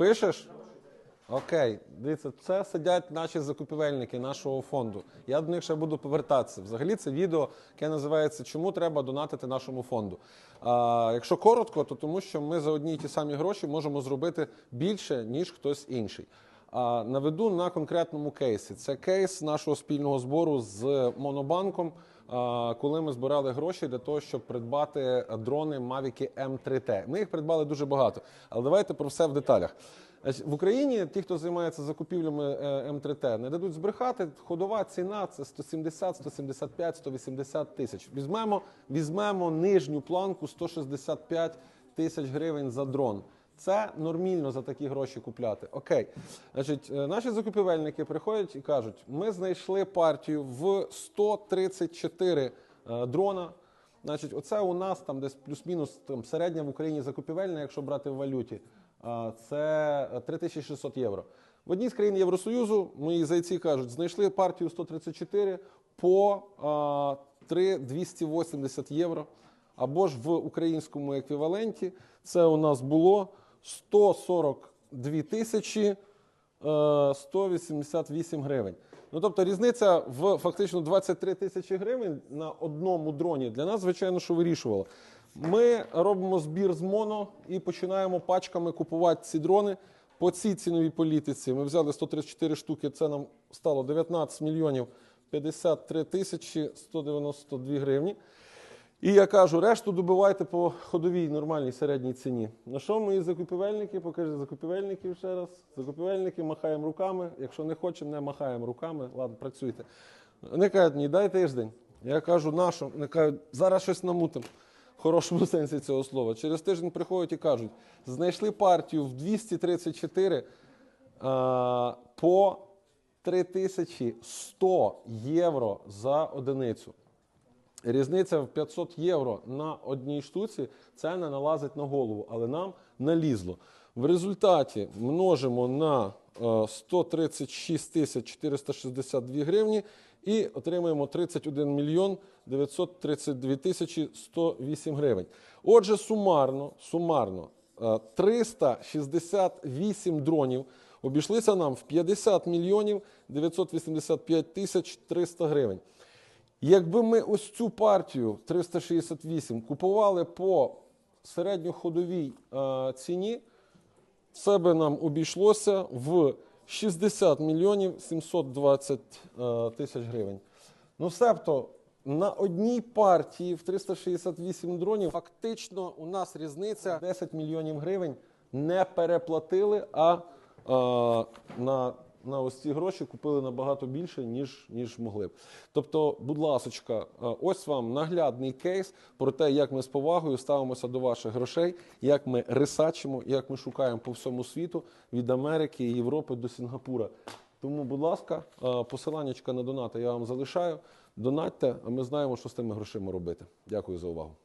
Пишеш? Окей, дивіться, це сидять наші закупівельники нашого фонду. Я до них ще буду повертатися. Взагалі, це відео, яке називається Чому треба донатити нашому фонду. А, якщо коротко, то тому що ми за одні й ті самі гроші можемо зробити більше, ніж хтось інший. А, наведу на конкретному кейсі. Це кейс нашого спільного збору з Монобанком, коли ми збирали гроші для того, щоб придбати дрони Mavic M3T. Ми їх придбали дуже багато, але давайте про все в деталях. В Україні ті, хто займається закупівлями е, М3Т, не дадуть збрехати. Ходова ціна це 170, 175, 180 тисяч. Візьмемо, візьмемо нижню планку 165 тисяч гривень за дрон. Це нормально за такі гроші купляти. Окей. Значить, е, наші закупівельники приходять і кажуть: ми знайшли партію в 134 е, дрона. Значить, оце у нас там десь плюс-мінус там, середня в Україні закупівельна, якщо брати в валюті, а, це 3600 євро. В одній з країн Євросоюзу мої зайці кажуть, знайшли партію 134 по а, 3280 євро. Або ж в українському еквіваленті це у нас було 142 тисячі е, 188 гривень. Ну тобто різниця в фактично 23 тисячі гривень на одному дроні для нас, звичайно, що вирішувала. Ми робимо збір з моно і починаємо пачками купувати ці дрони по цій ціновій політиці. Ми взяли 134 штуки, це нам стало 19 мільйонів 53 тисячі 192 гривні. І я кажу, решту добивайте по ходовій нормальній середній ціні. На що мої закупівельники? Покажи закупівельників ще раз. Закупівельники махаємо руками. Якщо не хочемо, не махаємо руками. Ладно, працюйте. Вони кажуть, мені дай тиждень. Я кажу, на що? Вони кажуть, зараз щось намутимо. В хорошому сенсі цього слова. Через тиждень приходять і кажуть, знайшли партію в 234 а, по 3100 євро за одиницю. Різниця в 500 євро на одній штуці це не налазить на голову, але нам налізло. В результаті множимо на е, 136 тисяч 462 гривні і отримуємо 31 мільйон 932 тисячі 108 гривень. Отже, сумарно, сумарно е, 368 дронів обійшлися нам в 50 мільйонів 985 тисяч 300 гривень. Якби ми ось цю партію 368 купували по середньоходовій е, ціні, це би нам обійшлося в 60 мільйонів 720 е, тисяч гривень. Ну, себто на одній партії в 368 дронів фактично у нас різниця 10 мільйонів гривень не переплатили, а е, на, на ось ці гроші купили набагато більше, ніж, ніж могли б. Тобто, будь ласочка, е, ось вам наглядний кейс про те, як ми з повагою ставимося до ваших грошей, як ми рисачимо, як ми шукаємо по всьому світу від Америки Європи до Сінгапура. Тому, будь ласка, е, посиланнячка на донати я вам залишаю. Донатьте, а ми знаємо, що з тими грошима робити. Дякую за увагу.